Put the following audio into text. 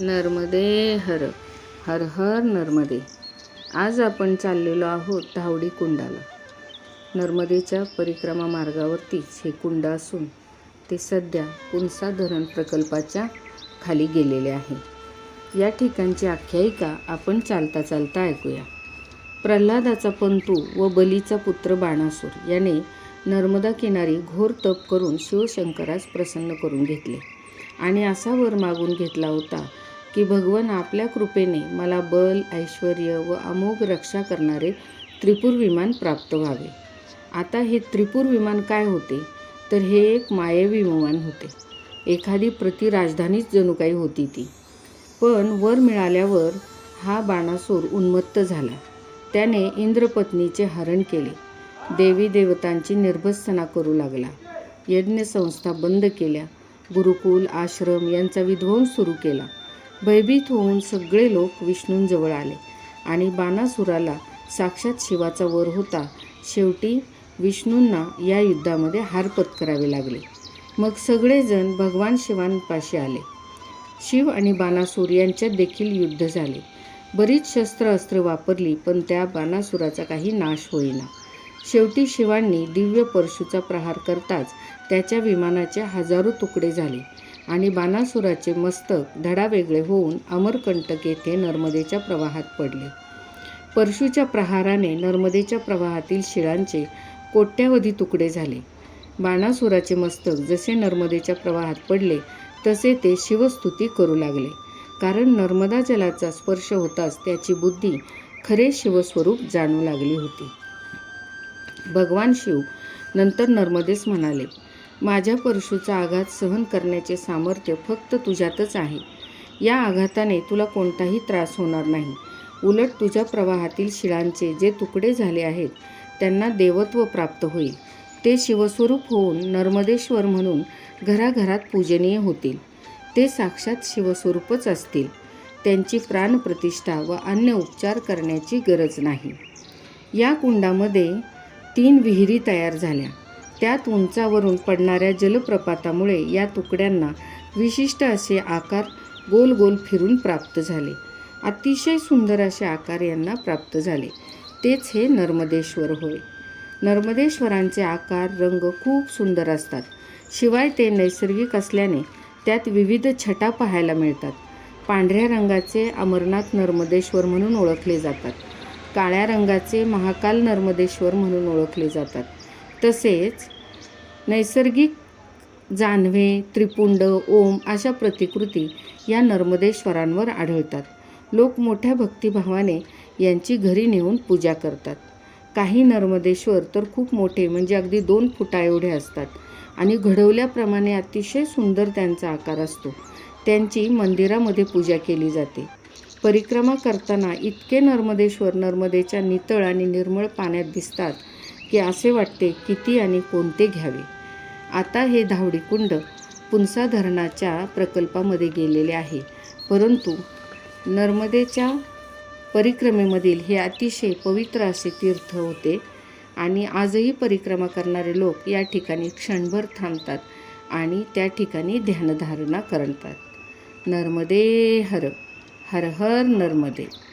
नर्मदे हर हर हर नर्मदे. आज आपण चाललेलो आहोत धावडी कुंडाला. नर्मदेच्या परिक्रमा मार्गावरतीच हे कुंड असून ते सध्या पुनसा धरण प्रकल्पाच्या खाली गेलेले आहे. या ठिकाणची आख्यायिका आपण चालता चालता ऐकूया. प्रल्हादाचा पंतू व बलीचा पुत्र बाणासूर याने नर्मदा किनारी घोर तप करून शिवशंकरास प्रसन्न करून घेतले आणि असा वर मागून घेतला होता की भगवान आपल्या कृपेने मला बल ऐश्वर व अमोघ रक्षा करणारे त्रिपूर विमान प्राप्त व्हावे. आता हे त्रिपूर विमान काय होते? तर हे एक मायवी विमान होते. एखादी प्रति राजधानीच जणू काही होती ती. पण वर मिळाल्यावर हा बाणासूर उन्मत्त झाला. त्याने इंद्रपत्नीचे हरण केले. देवी देवतांची निर्भत्सना करू लागला. यज्ञसंस्था बंद केल्या. गुरुकुल आश्रम यांचा विध्वंस सुरू केला. भयभीत होऊन सगळे लोक विष्णूंजवळ आले आणि बाणासुराला साक्षात शिवाचा वर होता. शेवटी विष्णूंना या युद्धामध्ये हार पत्करावे लागले. मग सगळेजण भगवान शिवांपाशी आले. शिव आणि बाणासूर यांच्यात देखील युद्ध झाले. बरीच शस्त्र अस्त्र वापरली पण त्या बाणासुराचा काही नाश होईना. शेवटी शिवांनी दिव्य परशूचा प्रहार करताच त्याच्या विमानाचे हजारो तुकडे झाले. आणि बाणासुराचे मस्तक धडावेगळे होऊन अमरकंटक येथे नर्मदेच्या प्रवाहात पडले. परशूच्या प्रहाराने नर्मदेच्या प्रवाहातील शिळांचे कोट्यावधी तुकडे झाले. बाणासुराचे मस्तक जसे नर्मदेच्या प्रवाहात पडले तसे ते शिवस्तुती करू लागले. कारण नर्मदा जलाचा स्पर्श होताच त्याची बुद्धी खरे शिवस्वरूप जाणू लागली होती. भगवान शिव नंतर नर्मदेस म्हणाले माझ्या परशूचा आघात सहन करण्याचे सामर्थ्य फक्त तुझ्यातच आहे. या आघाताने तुला कोणताही त्रास होणार नाही. उलट तुझ्या प्रवाहातील शिळांचे जे तुकडे झाले आहेत त्यांना देवत्व प्राप्त होईल. ते शिवस्वरूप होऊन नर्मदेश्वर म्हणून घराघरात पूजनीय होतील. ते साक्षात शिवस्वरूपच असतील. त्यांची प्राणप्रतिष्ठा व अन्य उपचार करण्याची गरज नाही. या कुंडामध्ये तीन विहिरी तयार झाल्या. त्यात उंचावरून पडणाऱ्या जलप्रपातामुळे या तुकड्यांना विशिष्ट असे आकार गोल गोल फिरून प्राप्त झाले. अतिशय सुंदर असे आकार यांना प्राप्त झाले. तेच हे नर्मदेश्वर होय. नर्मदेश्वरांचे आकार रंग खूप सुंदर असतात. शिवाय ते नैसर्गिक असल्याने त्यात विविध छटा पाहायला मिळतात. पांढऱ्या रंगाचे अमरनाथ नर्मदेश्वर म्हणून ओळखले जातात. काळ्या रंगाचे महाकाल नर्मदेश्वर म्हणून ओळखले जातात. तसेच नैसर्गिक जानवे त्रिपुंड ओम अशा प्रतिकृती या नर्मदेश्वरांवर आढळतात. लोक मोठ्या भक्तिभावाने यांची घरी नेऊन पूजा करतात. काही नर्मदेश्वर तर खूप मोठे म्हणजे अगदी दोन फुटा एवढे असतात आणि घडवल्याप्रमाणे अतिशय सुंदर त्यांचा आकार असतो. त्यांची मंदिरामध्ये पूजा केली जाते. परिक्रमा करताना इतके नर्मदेश्वर नर्मदेच्या नितळ आणि निर्मळ पाण्यात दिसतात की असे वाटते किती आणि कोणते घ्यावे. आता हे धावडी कुंड पुनसा धरणाच्या प्रकल्पामध्ये गेलेले आहे. परंतु नर्मदेच्या परिक्रमेमधील हे अतिशय पवित्र असे तीर्थ होते आणि आजही परिक्रमा करणारे लोक या ठिकाणी क्षणभर थांबतात आणि त्या ठिकाणी ध्यानधारणा करतात. नर्मदे हर हर हर नर्मदे.